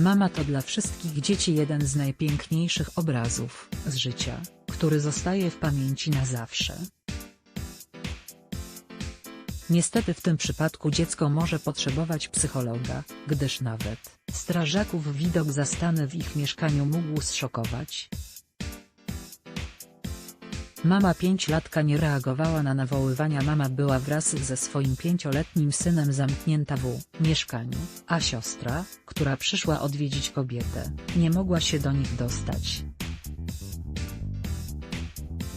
Mama to dla wszystkich dzieci jeden z najpiękniejszych obrazów z życia, który zostaje w pamięci na zawsze. Niestety w tym przypadku dziecko może potrzebować psychologa, gdyż nawet strażaków widok zastany w ich mieszkaniu mógł zszokować. Mama pięciolatka nie reagowała na nawoływania mama była wraz ze swoim pięcioletnim synem zamknięta w mieszkaniu, a siostra, która przyszła odwiedzić kobietę, nie mogła się do nich dostać.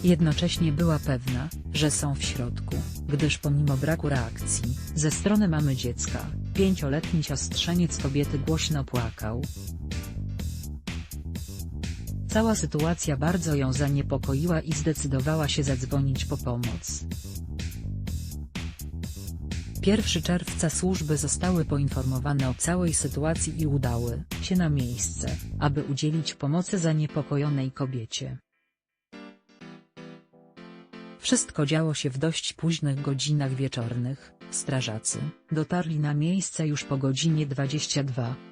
Jednocześnie była pewna, że są w środku, gdyż pomimo braku reakcji, ze strony mamy dziecka, pięcioletni siostrzeniec kobiety głośno płakał. Cała sytuacja bardzo ją zaniepokoiła i zdecydowała się zadzwonić po pomoc. 1 czerwca służby zostały poinformowane o całej sytuacji i udały się na miejsce, aby udzielić pomocy zaniepokojonej kobiecie. Wszystko działo się w dość późnych godzinach wieczornych, strażacy dotarli na miejsce już po godzinie 22.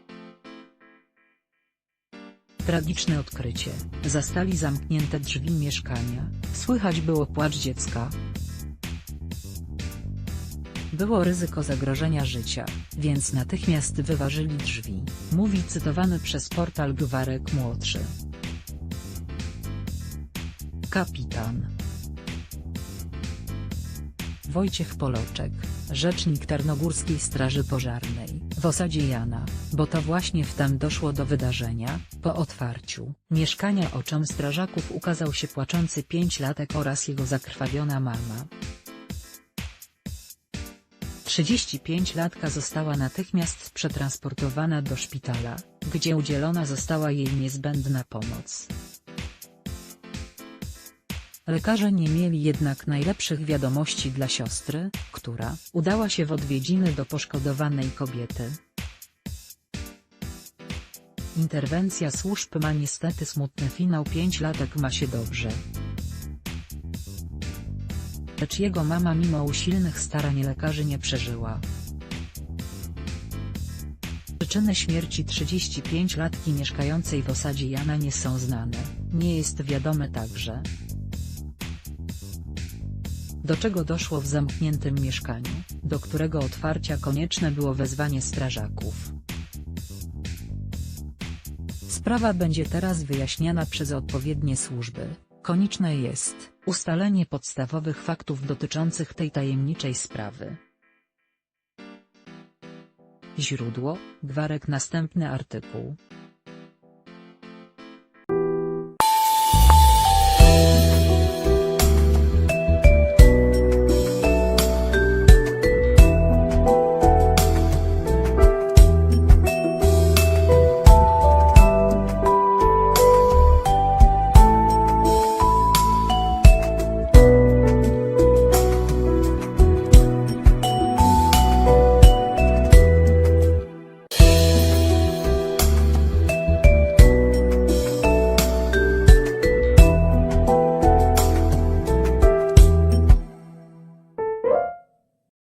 Tragiczne odkrycie, zastali zamknięte drzwi mieszkania, słychać było płacz dziecka. Było ryzyko zagrożenia życia, więc natychmiast wyważyli drzwi, mówi cytowany przez portal Gwarek Młodszy. Kapitan Wojciech Poloczek, rzecznik Tarnogórskiej Straży Pożarnej, w osadzie Jana, bo to właśnie wtem doszło do wydarzenia, po otwarciu mieszkania oczom strażaków ukazał się płaczący pięciolatek oraz jego zakrwawiona mama. 35-latka została natychmiast przetransportowana do szpitala, gdzie udzielona została jej niezbędna pomoc. Lekarze nie mieli jednak najlepszych wiadomości dla siostry, która udała się w odwiedziny do poszkodowanej kobiety. Interwencja służb ma niestety smutny finał 5 latek ma się dobrze. Lecz jego mama mimo usilnych starań lekarzy nie przeżyła. Przyczyny śmierci 35-latki mieszkającej w osadzie Jana nie są znane, nie jest wiadome także, do czego doszło w zamkniętym mieszkaniu, do którego otwarcia konieczne było wezwanie strażaków. Sprawa będzie teraz wyjaśniana przez odpowiednie służby. Konieczne jest ustalenie podstawowych faktów dotyczących tej tajemniczej sprawy. Źródło, Gwarek Następny artykuł